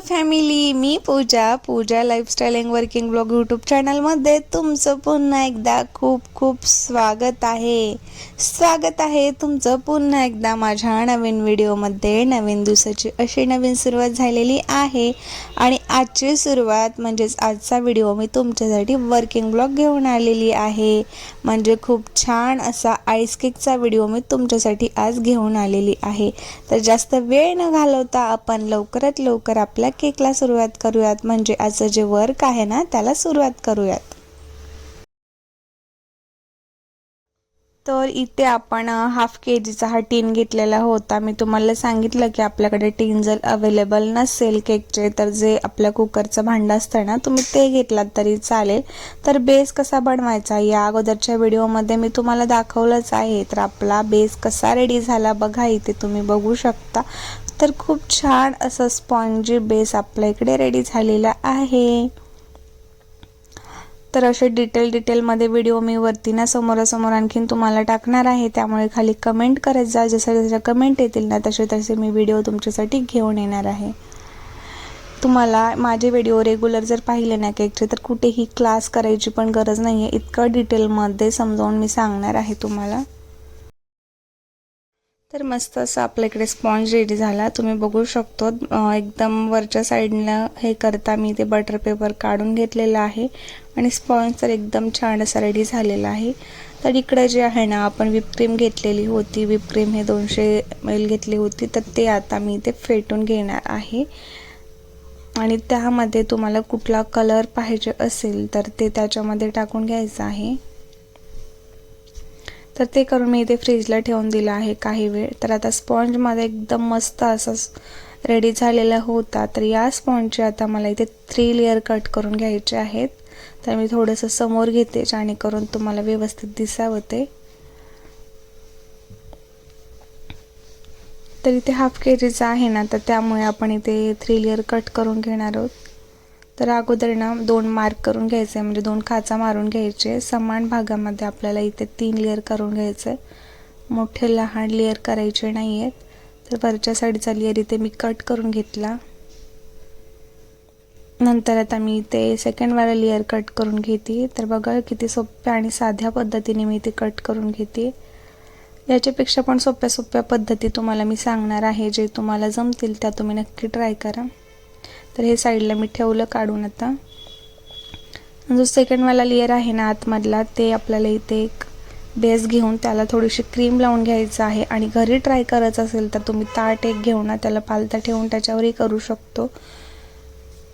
Family me Pooja Pooja lifestyle and working blog YouTube चॅनलमध्ये तुमचं पुन्हा एकदा खूप खूप स्वागत आहे. स्वागत आहे तुमचं पुन्हा एकदा माझ्या नवीन व्हिडिओमध्ये नवीन दिवसाची अशी नवीन सुरुवात झालेली आहे. आणि आजची सुरुवात म्हणजेच आजचा व्हिडिओ मी तुमच्यासाठी वर्किंग ब्लॉग घेऊन आलेली आहे. म्हणजे खूप छान असा आईस केकचा व्हिडिओ मी तुमच्यासाठी आज घेऊन आलेली आहे. तर जास्त वेळ न घालवता आपण लवकरात लवकर आपल्या केकला सुरुवात करूयात. म्हणजे आजचं जे वर्क आहे ना त्याला सुरुवात करूयात. तर इथे आपण हाफ के जीचा हा टीन घेतलेला होता. मी तुम्हाला सांगितलं की आपल्याकडे टीन जर अवेलेबल नसेल केकचे तर जे आपल्या कुकरचं भांडं असतं ना तुम्ही ते घेतलात तरी चालेल. तर बेस कसा बनवायचा? या अगोदरच्या व्हिडिओमध्ये मी तुम्हाला दाखवलंच आहे. तर आपला बेस कसा रेडी झाला बघा इथे तुम्ही बघू शकता. तर खूप छान असं स्पॉन्जी बेस आपल्या इकडे रेडी झालेला आहे. तर असे डिटेल डिटेलमध्ये व्हिडिओ मी वरती ना समोरासमोर आणखीन तुम्हाला टाकणार आहे. त्यामुळे खाली कमेंट करत जा. जसं जसं कमेंट येतील ना तसे तसे मी व्हिडिओ तुमच्यासाठी घेऊन येणार आहे. तुम्हाला माझे व्हिडिओ रेग्युलर जर पाहिले ना केकचे तर कुठेही क्लास करायची पण गरज नाही आहे इतकं डिटेलमध्ये समजावून मी सांगणार आहे तुम्हाला. तर मस्त असं आपल्या इकडे स्पॉन्ज रेडी झाला. तुम्ही बघू शकतो एकदम वरच्या साईडला हे करता मी ते बटर पेपर काढून घेतलेलं आहे. आणि स्पॉन्ज तर एकदम छान असा रेडी झालेला आहे. तर इकडे जे आहे ना आपण विपक्रीम घेतलेली होती. विपक्रीम हे दोनशे एल घेतली होती. तर ते आता मी ते फेटून घेणार आहे. आणि त्यामध्ये तुम्हाला कुठला कलर पाहिजे असेल तर ते त्याच्यामध्ये टाकून घ्यायचं आहे. तर ते करून मी इथे फ्रीजला ठेवून दिलं आहे काही वेळ. तर आता स्पॉन्जमध्ये एकदम मस्त असं रेडी झालेला होता. तर या स्पॉन्जचे आता मला इथे थ्री लेअर कट करून घ्यायचे आहेत. तर मी थोडंसं समोर घेते जेणेकरून तुम्हाला व्यवस्थित दिसावं ते तर इथे हाफ के जीचा आहे ना तर त्यामुळे आपण इथे थ्री लेअर कट करून घेणार आहोत. तर अगोदर ना दोन मार्क करून घ्यायचे म्हणजे दोन खाचा मारून घ्यायचे. समान भागामध्ये आपल्याला इथे तीन लेअर करून घ्यायचे. मोठे लहान लेअर करायचे नाही आहेत तर वरच्या साईडचा लेअर इथे मी कट करून घेतला. नंतर आता मी इथे सेकंडवाला लेअर कट करून घेते. तर बघा किती सोप्या आणि साध्या पद्धतीने मी इथे कट करून घेते. याच्यापेक्षा पण सोप्या सोप्या पद्धती तुम्हाला मी सांगणार आहे. जे तुम्हाला जमतील त्या तुम्ही नक्की ट्राय करा. तर हे साईडला मी ठेवलं काढून आता. जो सेकंडवाला लेअर आहे ना आतमधला ते आपल्याला इथे एक बेस घेऊन त्याला थोडीशी क्रीम लावून घ्यायचं आहे. आणि घरी ट्राय करायचं असेल तर तुम्ही ताट एक घेऊन ना त्याला पालता ठेवून त्याच्यावरही करू शकतो.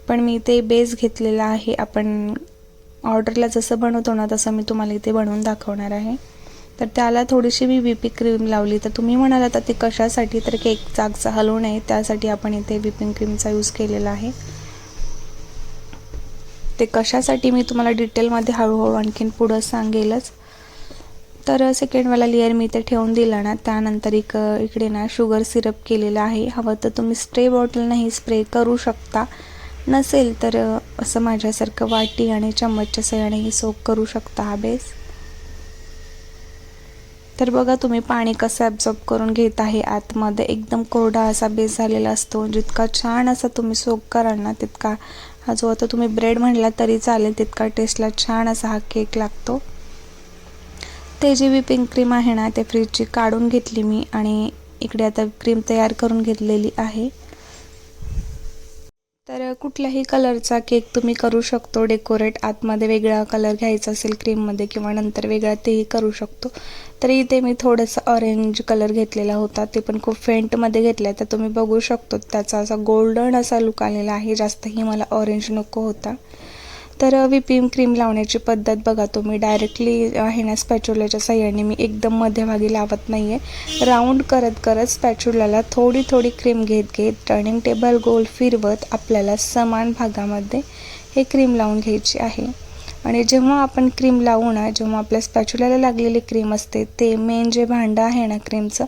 पण मी इथे बेस घेतलेला आहे. आपण ऑर्डरला जसं बनवतो ना तसं मी तुम्हाला इथे बनवून दाखवणार आहे. तर त्याला थोडीशी मी व्हिपिंग क्रीम लावली. तर तुम्ही म्हणाल आता ते कशासाठी? तर केक चागचा हलवू नये. त्यासाठी आपण इथे व्हिपिंग क्रीमचा यूज केलेला आहे. ते कशासाठी मी तुम्हाला डिटेलमध्ये हळूहळू आणखीन पुढं सांगेलच. तर सेकंडवाला लेअर मी इथे ठेवून दिला ना त्यानंतर एक इकडे ना शुगर सिरप केलेलं आहे. हवं तर तुम्ही स्प्रे बॉटल नाही स्प्रे करू शकता. नसेल तर असं माझ्यासारखं वाटी आणि चम्मचच्या सहाय्यानेही सोप करू शकता हा बेस तर बघा तुम्ही पाणी कसं ॲब्झॉर्ब करून घेत आहे? आतमध्ये एकदम कोरडा असा बेस झालेला असतो. जितका छान असा तुम्ही सोक कराल ना तितका. हा जो आता तुम्ही ब्रेड म्हणला तरी चालेल तितका टेस्टला छान असा हा केक लागतो. ते जी विपिंग क्रीम आहे ना ते फ्रीजची काढून घेतली मी आणि इकडे आता क्रीम तयार करून घेतलेली आहे. तर कुठल्याही कलरचा केक तुम्ही करू शकतो. डेकोरेट आतमध्ये वेगळा कलर घ्यायचा असेल क्रीममध्ये किंवा नंतर वेगळा तेही करू शकतो. तर इथे मी थोडंसं ऑरेंज कलर घेतलेला होता. ते पण खूप फेंटमध्ये घेतला तर तुम्ही बघू शकतो त्याचा असा गोल्डन असा लुक आलेला आहे. जास्तही मला ऑरेंज नको होता. तर विपीम क्रीम लावण्याची पद्धत बघा तुम्ही. डायरेक्टली आहे ना स्पॅच्युलाच्या सहाय्याने मी एकदम मध्यभागी लावत नाही आहे राऊंड करत करत स्पॅच्युलाला थोडी थोडी क्रीम घेत घेत टर्निंग टेबल गोल फिरवत आपल्याला समान भागामध्ये हे क्रीम लावून घ्यायची आहे. आणि जेव्हा आपण क्रीम लावू ना जेव्हा आपल्या स्पॅच्युलाला लागलेली क्रीम असते ते मेन जे भांडं आहे ना क्रीमचं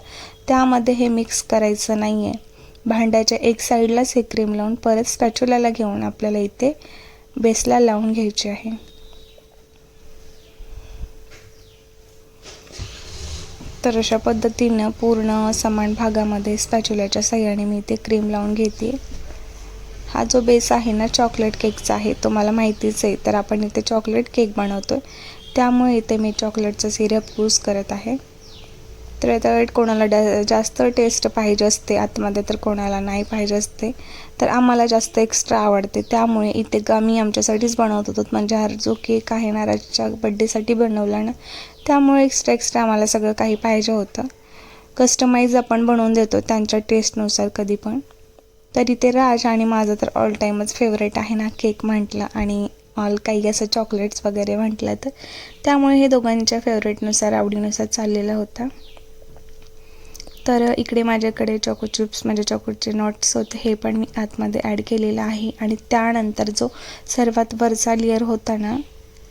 त्यामध्ये हे मिक्स करायचं नाही आहे भांड्याच्या एक साईडलाच हे क्रीम लावून परत स्पॅच्युलाला घेऊन आपल्याला इथे बेसला लावून घ्यायची आहे. तर अशा पद्धतीनं पूर्ण समान भागामध्ये स्पॅच्युलाच्या सहाय्याने मी ते क्रीम लावून घेते. हा जो बेस आहे ना चॉकलेट केकचा आहे तो मला माहितीच आहे. तर आपण इथे चॉकलेट केक बनवतो आहे त्यामुळे इथे मी चॉकलेटचं सिरप यूज करत आहे. तर आता कोणाला डा जास्त टेस्ट पाहिजे असते आतमध्ये तर कोणाला नाही पाहिजे असते. तर आम्हाला जास्त एक्स्ट्रा आवडते. त्यामुळे इथे आम्ही आमच्यासाठीच बनवत होतो. म्हणजे हर जो केक आहे ना राजच्या बड्डेसाठी बनवला ना त्यामुळे एक्स्ट्रा एक्स्ट्रा आम्हाला सगळं काही पाहिजे होतं. कस्टमाइज आपण बनवून देतो त्यांच्या टेस्टनुसार कधी पण. तरी ते राज आणि माझं तर ऑल टाईमच फेवरेट आहे ना केक म्हटलं. आणि ऑल काही असं चॉकलेट्स वगैरे म्हटलं तर. त्यामुळे हे दोघांच्या फेवरेटनुसार आवडीनुसार चाललेलं होतं. तर इकडे माझ्याकडे चॉको चिप्स म्हणजे चॉकोचे नॉट्स होते हे पण मी आतमध्ये ॲड केलेलं आहे. आणि त्यानंतर जो सर्वात वरचा लेअर होता ना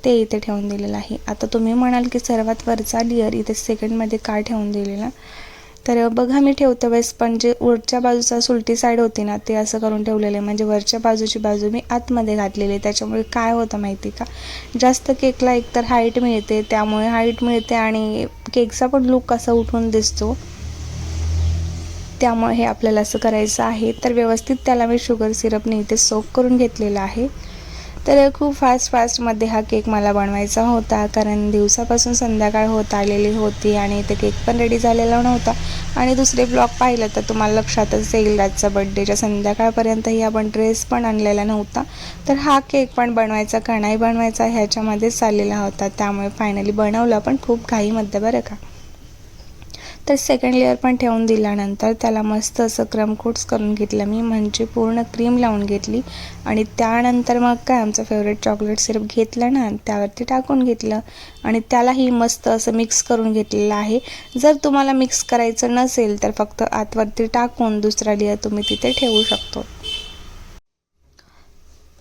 ते इथे ठेवून दिलेलं आहे. आता तुम्ही म्हणाल की सर्वात वरचा लेअर इथे सेकंडमध्ये का ठेवून दिलेला? तर बघा मी ठेवते वेळेस पण जे वरच्या बाजूचा सुलटी साईड होती ना ते असं करून ठेवलेलं आहे. म्हणजे वरच्या बाजूची बाजू मी आतमध्ये घातलेली आहे. त्याच्यामुळे काय होतं माहिती का? जास्त केकला एकतर हाईट मिळते त्यामुळे हाईट मिळते आणि केकचा पण लुक असा उठून दिसतो. त्यामुळे हे आपल्याला असं करायचं आहे. तर व्यवस्थित त्याला मी शुगर सिरपने इथे सोक करून घेतलेला आहे. तर खूप फास्ट फास्टमध्ये हा केक मला बनवायचा होता. कारण दिवसापासून संध्याकाळ होत आलेली होती आणि ते केक पण रेडी झालेला नव्हता. आणि दुसरे ब्लॉग पाहिलं तर तुम्हाला लक्षातच येईल आजचा बड्डेच्या संध्याकाळपर्यंतही आपण ड्रेस पण आणलेला नव्हता. तर हा केक पण बनवायचा का नाही बनवायचा ह्याच्यामध्येच चाललेला होता. त्यामुळे फायनली बनवला पण खूप घाईमध्ये बरं का. तर सेकंड लेअर पण ठेवून दिल्यानंतर त्याला मस्त असं क्रम कोट्स करून घेतलं मी. म्हणजे पूर्ण क्रीम लावून घेतली. आणि त्यानंतर मग काय आमचं फेवरेट चॉकलेट सिरप घेतलं ना त्यावरती टाकून घेतलं. आणि त्यालाही मस्त असं मिक्स करून घेतलेलं आहे. जर तुम्हाला मिक्स करायचं नसेल तर फक्त आतवरती टाकून दुसरा लेअर तुम्ही तिथे ठेवू शकतो.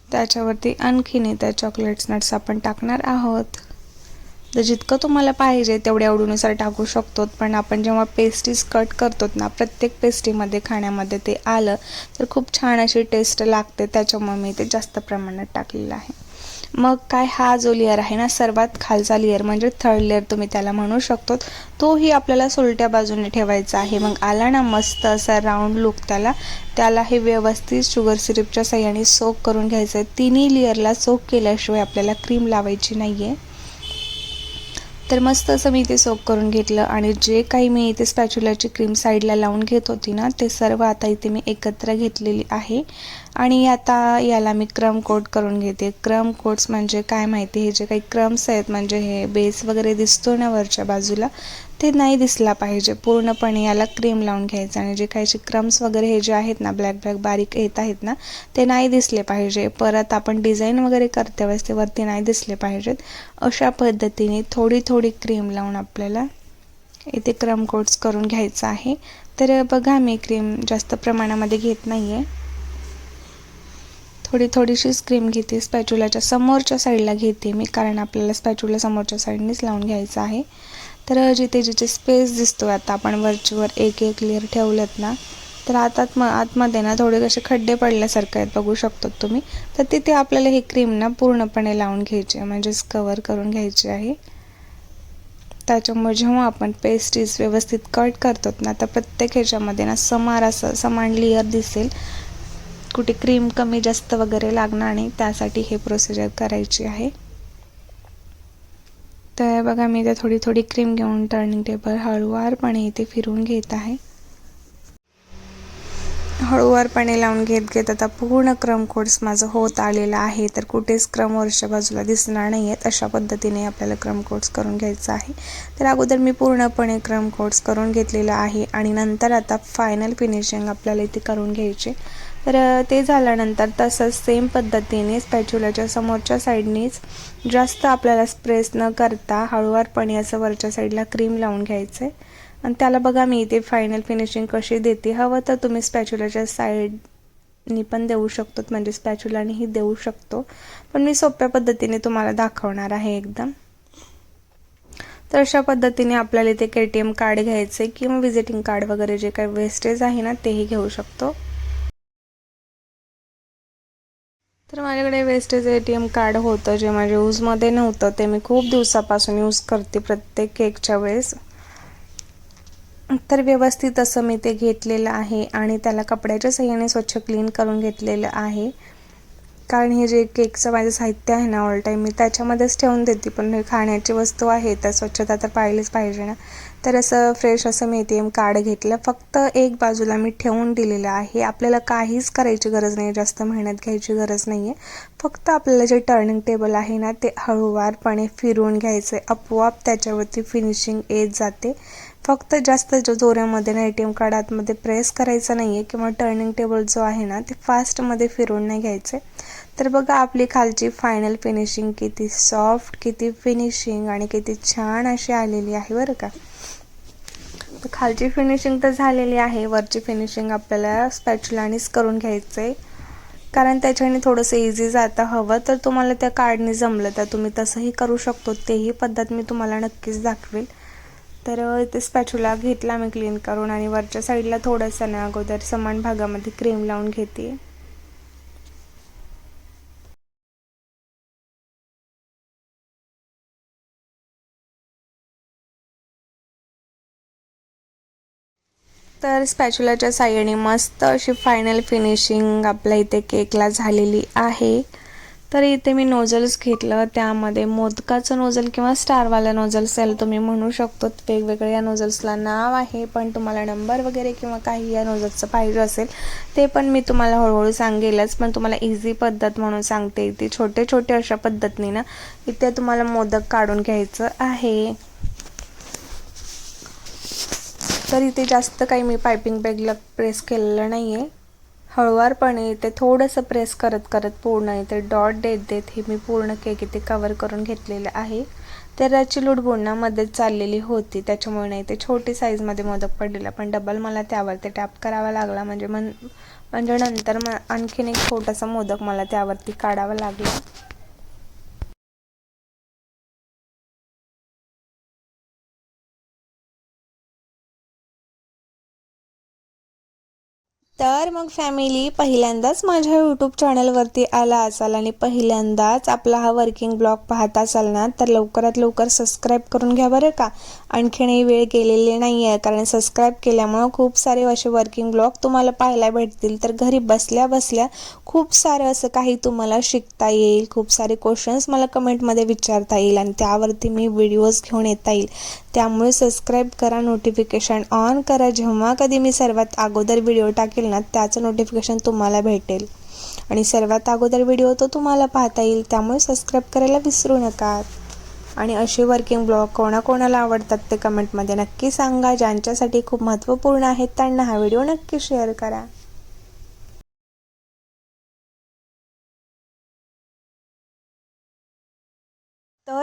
त्याच्यावरती आणखीन त्या चॉकलेट्स नट्स आपण टाकणार आहोत. तर जितकं तुम्हाला पाहिजे तेवढ्या आवडीनुसार टाकू शकतो पण आपण जेव्हा पेस्टीज कट करतो ना प्रत्येक पेस्टीमध्ये खाण्यामध्ये ते आलं तर खूप छान अशी टेस्ट लागते. त्याच्यामुळे मी ते जास्त प्रमाणात टाकलेलं आहे. मग काय हा जो लेअर आहे ना सर्वात खालचा लेअर म्हणजे थर्ड लेअर तुम्ही त्याला म्हणू शकतो तोही आपल्याला सुलट्या बाजूने ठेवायचा आहे. मग आला ना मस्त असा राऊंड लुक त्याला. त्याला हे व्यवस्थित शुगर सिरपच्या सहाय्याने सोक करून घ्यायचं आहे तिन्ही लेअरला सोक केल्याशिवाय आपल्याला क्रीम लावायची नाही आहे तर मस्त असं मी ते सोप करून घेतलं आणि जे काही मी इथे स्पॅच्युलाची क्रीम साईडला लावून घेत होती ना ते सर्व आता इथे मी एकत्र घेतलेली आहे. आणि आता याला मी क्रम कोट करून घेते. क्रम कोट्स म्हणजे काय माहिती? हे जे काही क्रम्स आहेत म्हणजे हे बेस वगैरे दिसतो ना वरच्या बाजूला ते नाही दिसला पाहिजे. पूर्णपणे याला क्रीम लावून घ्यायचं आणि जे काही क्रम्स वगैरे हे जे आहेत ना ब्लॅक ब्लॅक बारीक येत आहेत ना ते नाही दिसले पाहिजे. परत आपण डिझाईन वगैरे करते वेळेस ते वरती नाही दिसले पाहिजेत. अशा पद्धतीने थोडी थोडी क्रीम लावून आपल्याला इथे क्रम कोट्स करून घ्यायचं आहे. तर बघा मी क्रीम जास्त प्रमाणामध्ये घेत नाही आहे थोडी थोडीशीच क्रीम घेते स्पॅच्युलाच्या समोरच्या साईडला घेते मी कारण आपल्याला स्पॅच्युला समोरच्या साईडनेच लावून घ्यायचं आहे. तर जिथे जिथे स्पेस दिसतो आता आपण वरचीवर एक एक लेअर ठेवलेत ना तर आतात मग आतमध्ये ना थोडे कसे खड्डे पडल्यासारखे आहेत बघू शकतो तुम्ही. तर तिथे आपल्याला हे क्रीम ना पूर्णपणे लावून घ्यायची आहे म्हणजेच कवर करून घ्यायची आहे. त्याच्यामुळे जेव्हा आपण पेस्ट्रीज व्यवस्थित कट करतो ना तर प्रत्येक ह्याच्यामध्ये ना समार असं समान लेअर दिसेल. कुठे क्रीम कमी जास्त वगैरे लागणार नाही त्यासाठी हे प्रोसिजर करायची आहे. तर बघा मी इथे थोडी थोडी क्रीम घेऊन टर्निंग टेबल हळूवारपणे इथे फिरून घेत आहे. हळूवारपणे लावून घेत घेत आता पूर्ण क्रम कोर्स माझं होत आलेला आहे. तर कुठेच क्रम वरच्या बाजूला दिसणार नाही आहेत अशा पद्धतीने आपल्याला क्रम कोर्स करून घ्यायचा आहे. तर अगोदर मी पूर्णपणे क्रम कोर्स करून घेतलेला आहे आणि नंतर आता फायनल फिनिशिंग आपल्याला इथे करून घ्यायचे. तर ते झाल्यानंतर तसंच सेम पद्धतीने स्पॅच्युलाच्या समोरच्या साईडनीच जास्त आपल्याला स्प्रेस न करता हळूवारपणे असं वरच्या साईडला क्रीम लावून घ्यायचं. आहे आणि त्याला बघा मी इथे फायनल फिनिशिंग कशी देते. हवं तर तुम्ही स्पॅच्युलाच्या साईडनी पण देऊ शकतो म्हणजे स्पॅच्युलानेही देऊ शकतो. पण मी सोप्या पद्धतीने तुम्हाला दाखवणार आहे एकदम. तर अशा पद्धतीने आपल्याला इथे के टी एम कार्ड घ्यायचे किंवा व्हिजिटिंग कार्ड वगैरे जे काही वेस्टेज आहे ना तेही घेऊ शकतो. तर माझ्याकडे wastage A T M card होतं जे माझ्या यूजमध्ये नव्हतं. ते मी खूप दिवसापासून यूज करते प्रत्येक केकच्या वेळेस. तर व्यवस्थित असं मी ते घेतलेलं आहे आणि त्याला कपड्याच्या सहाय्याने स्वच्छ क्लीन करून घेतलेलं आहे. कारण हे जे केकचं माझं साहित्य आहे ना ऑल टाईम मी त्याच्यामध्येच ठेवून देते. पण हे खाण्याची वस्तू आहे तर स्वच्छता तर पाहिलीच पाहिजे ना. तर असं फ्रेश असं मी एम कार्ड घेतलं. फक्त एक बाजूला मी ठेवून दिलेलं आहे. आपल्याला काहीच करायची गरज नाही जास्त मेहनत घ्यायची गरज नाही आहे फक्त आपल्याला जे टर्निंग टेबल आहे ना ते हळूवारपणे फिरवून घ्यायचं आहे आपोआप त्याच्यावरती फिनिशिंग येत जाते. फक्त जास्त जो जोऱ्यामध्ये ना ए टी एम कार्ड आतमध्ये प्रेस करायचं नाही आहे किंवा टर्निंग टेबल जो आहे ना ते फास्टमध्ये फिरून नाही घ्यायचे. तर बघा आपली खालची फायनल फिनिशिंग किती सॉफ्ट किती फिनिशिंग आणि किती छान अशी आलेली आहे बरं का. तर खालची फिनिशिंग तर झालेली आहे वरची फिनिशिंग आपल्याला स्पॅच्युलानीच करून घ्यायचं आहे कारण त्याच्याने थोडंसं इझी जाता हवं तर तुम्हाला त्या कार्डने जमलं तर तुम्ही तसंही करू शकतो. तेही पद्धत मी तुम्हाला नक्कीच दाखवेल. तर इथे स्पॅच्युला घेतला मी क्लीन करून आणि वरच्या साईडला थोडंसं ना अगोदर समान भागामध्ये क्रीम लावून घेते. तर स्पॅच्युलाच्या साह्याने मस्त अशी फायनल फिनिशिंग आपल्या इथे केकला झालेली आहे. तर इथे मी नोजल्स घेतलं. त्यामध्ये मोदकाचं नोजल किंवा स्टारवाला नोजल्स याला तुम्ही म्हणू शकतो. वेगवेगळ्या या नोजल्सला नाव आहे पण तुम्हाला नंबर वगैरे किंवा काही या नोजल्सचं पाहिजे असेल ते पण मी तुम्हाला हळूहळू सांगेलच. पण तुम्हाला इझी पद्धत म्हणून सांगते. ती छोटे छोटे अशा पद्धतीने ना इथे तुम्हाला मोदक काढून घ्यायचं आहे. तर इथे जास्त काही मी पायपिंग बॅगला प्रेस केलेलं नाही आहे हळुवारपणे इथे थोडंसं प्रेस करत करत पूर्ण इथे डॉट देत देत हे मी पूर्ण केक इथे कवर करून घेतलेलं आहे. तर याची लुडबुडण्यामध्ये चाललेली होती. त्याच्यामुळे नाही ते छोटी साईजमध्ये मोदक पडलेला. पण डबल मला त्यावरती टॅप करावा लागला. म्हणजे मन म्हणजे नंतर म आणखीन एक छोटासा मोदक मला त्यावरती काढावा लागला. तर मग फॅमिली पहिल्यांदाच माझ्या यूट्यूब चॅनलवरती आला असाल आणि पहिल्यांदाच आपला हा वर्किंग ब्लॉग पाहत असाल ना तर लवकरात लवकर सबस्क्राईब करून घ्या बरं का. आणखीनही वेळ गेलेली नाही आहे कारण सबस्क्राईब केल्यामुळं खूप सारे असे वर्किंग ब्लॉग तुम्हाला पाहायला भेटतील. तर घरी बसल्या बसल्या खूप सारं असं काही तुम्हाला शिकता येईल खूप सारे क्वेश्चन्स मला कमेंटमध्ये विचारता येईल आणि त्यावरती मी व्हिडिओज घेऊन येता येईल. त्यामुळे सबस्क्राईब करा नोटिफिकेशन ऑन करा. जेव्हा कधी मी सर्वात अगोदर व्हिडिओ टाकेल ना त्याचं नोटिफिकेशन तुम्हाला भेटेल. आणि सर्वात अगोदर व्हिडिओ तो तुम्हाला पाहता येईल त्यामुळे सबस्क्राईब करायला विसरू नका. आणि असे वर्किंग ब्लॉग कोणाकोणाला आवडतात ते कमेंटमध्ये नक्की सांगा. ज्यांच्यासाठी खूप महत्त्वपूर्ण आहेत त्यांना हा व्हिडिओ नक्की शेअर करा.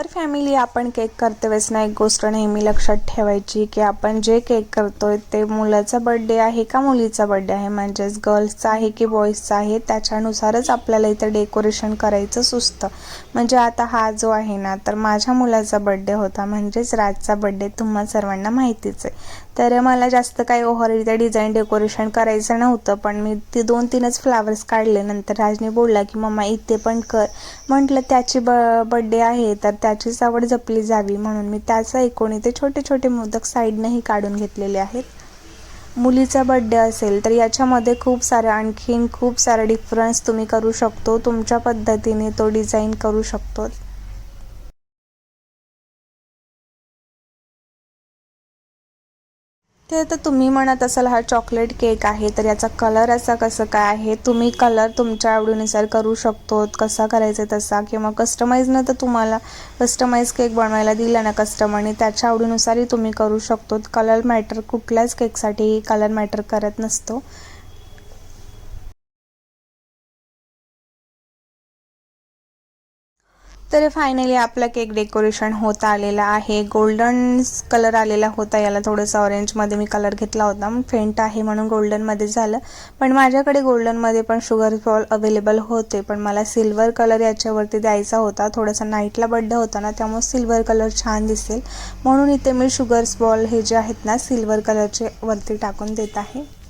तर फॅमिली आपण केक करते वेळेस ना? एक गोष्ट नेहमी लक्षात ठेवायची की आपण जे केक करतोय ते मुलाचा बड्डे आहे का मुलीचा बड्डे आहे? म्हणजेच गर्ल्सचा आहे की बॉईजचा आहे? त्याच्यानुसारच आपल्याला इथं डेकोरेशन करायचं सुचतं. म्हणजे आता हा जो आहे ना तर माझ्या मुलाचा बड्डे होता. म्हणजेच राजचा बड्डे तुम्हा सर्वांना माहितीच आहे. तर मला जास्त काही ओव्हर त्या डिझाईन डेकोरेशन करायचं नव्हतं पण मी ती दोन तीनच फ्लावर्स काढले. नंतर राजने बोलला की मम्मा इथे पण कर. म्हटलं त्याची ब बड्डे आहे तर त्याचीच आवड जपली जावी. म्हणून मी त्याचा एकूण इथे छोटे छोटे मोदक साईडनंही काढून घेतलेले आहेत. मुलीचा बड्डे असेल तर याच्यामध्ये खूप सारे आणखीन खूप सारा डिफरन्स तुम्ही करू शकतो. तुमच्या पद्धतीने तो डिझाईन करू शकतो ते तर तुम्ही म्हणत असाल हा चॉकलेट केक आहे तर याचा कलर असा कसं काय आहे? तुम्ही कलर तुमच्या आवडीनुसार करू शकतो कसा करायचा तसा? किंवा कस्टमाइजनं तर तुम्हाला कस्टमाइज केक बनवायला दिला ना कस्टमरने त्याच्या आवडीनुसारही तुम्ही करू शकतो. कलर मॅटर कुठल्याच केकसाठी कलर मॅटर करत नसतो. तर फायनली आपला केक डेकोरेशन होत आलेला आहे. गोल्डन कलर आलेला होता. याला थोडंसं ऑरेंजमध्ये मी कलर घेतला होता. फेंट आहे म्हणून गोल्डनमध्ये झालं. पण माझ्याकडे गोल्डनमध्ये पण शुगर बॉल अवेलेबल होते. पण मला सिल्वर कलर याच्यावरती द्यायचा होता. थोडासा नाईटला बड्डे होता ना त्यामुळे सिल्वर कलर छान दिसेल. म्हणून इथे मी शुगर्स बॉल हे जे आहेत ना सिल्वर कलरचे वरती टाकून देत आहे.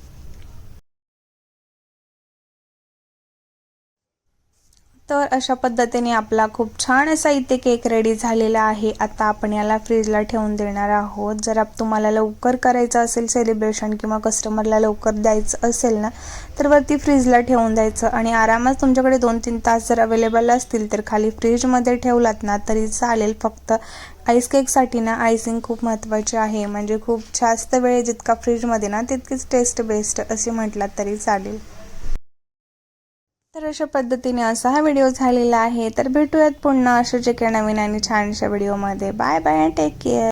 तर अशा पद्धतीने आपला खूप छान असा इथे केक रेडी झालेला आहे. आता आपण याला फ्रीजला ठेवून देणार आहोत. जर आप तुम्हाला लवकर करायचं असेल सेलिब्रेशन किंवा कस्टमरला लवकर द्यायचं असेल ना तर वरती फ्रीजला ठेवून द्यायचं. आणि आरामात तुमच्याकडे दोन तीन तास जर अवेलेबल असतील तर खाली फ्रीजमध्ये ठेवलात ना तरी चालेल. फक्त आईस केकसाठी ना आयसिंग खूप महत्त्वाची आहे. म्हणजे खूप जास्त वेळ जितका फ्रीजमध्ये ना तितकीच टेस्ट बेस्ट असे म्हटलात तरी चालेल. तर अशा पद्धतीने असा हा व्हिडिओ झालेला आहे. तर भेटूयात पुन्हा अशाच एका नवीन आणि छानशा व्हिडिओमध्ये बाय बाय टेक केअर